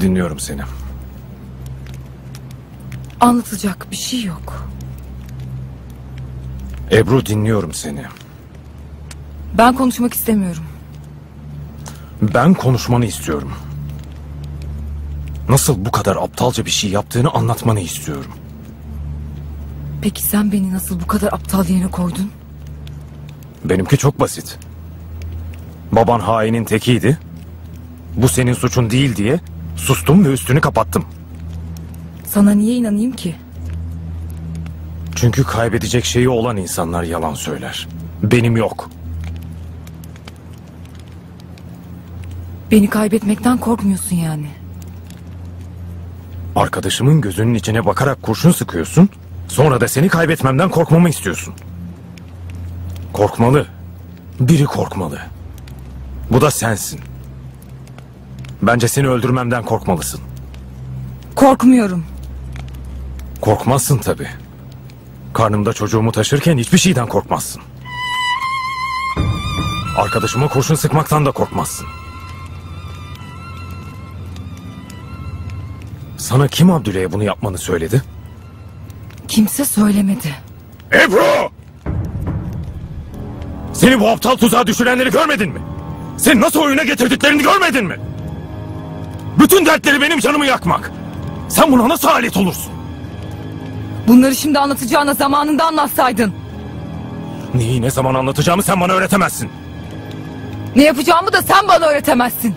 Dinliyorum seni. Anlatacak bir şey yok. Ebru dinliyorum seni. Ben konuşmak istemiyorum. Ben konuşmanı istiyorum. Nasıl bu kadar aptalca bir şey yaptığını anlatmanı istiyorum. Peki sen beni nasıl bu kadar aptal yerine koydun? Benimki çok basit. Baban hainin tekiydi. Bu senin suçun değil diye sustum ve üstünü kapattım. Sana niye inanayım ki? Çünkü kaybedecek şeyi olan insanlar yalan söyler. Benim yok. Beni kaybetmekten korkmuyorsun yani. Arkadaşımın gözünün içine bakarak kurşun sıkıyorsun. Sonra da seni kaybetmemden korkmamı istiyorsun. Korkmalı. Biri korkmalı. Bu da sensin. Bence seni öldürmemden korkmalısın. Korkmuyorum. Korkmazsın tabii. Karnımda çocuğumu taşırken hiçbir şeyden korkmazsın. Arkadaşıma kurşun sıkmaktan da korkmazsın. Sana kim Abdüley'e bunu yapmanı söyledi? Kimse söylemedi. Ebru! Seni bu aptal tuzağa düşürenleri görmedin mi? Seni nasıl oyuna getirdiklerini görmedin mi? Bütün dertleri benim canımı yakmak. Sen buna nasıl alet olursun? Bunları şimdi anlatacağına zamanında anlatsaydın. Neyi ne zaman anlatacağımı sen bana öğretemezsin. Ne yapacağımı da sen bana öğretemezsin.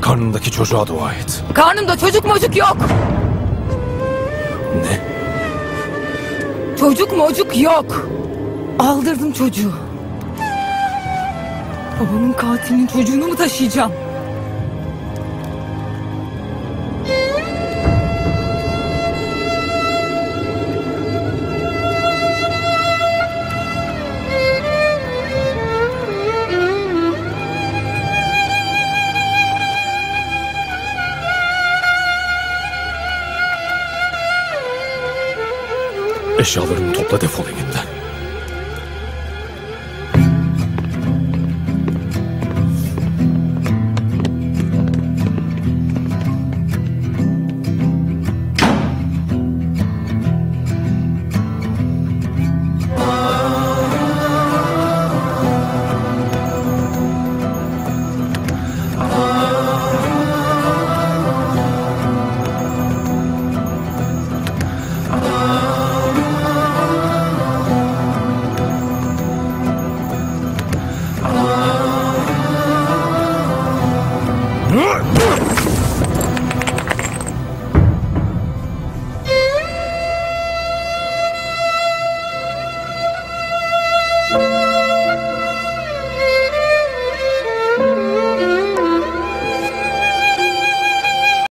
Karnındaki çocuğa dua et. Karnımda çocuk mocuk yok. Ne? Çocuk mocuk yok. Aldırdım çocuğu. Babamın katilinin çocuğunu mu taşıyacağım? Eşyalarını topla defol evimden.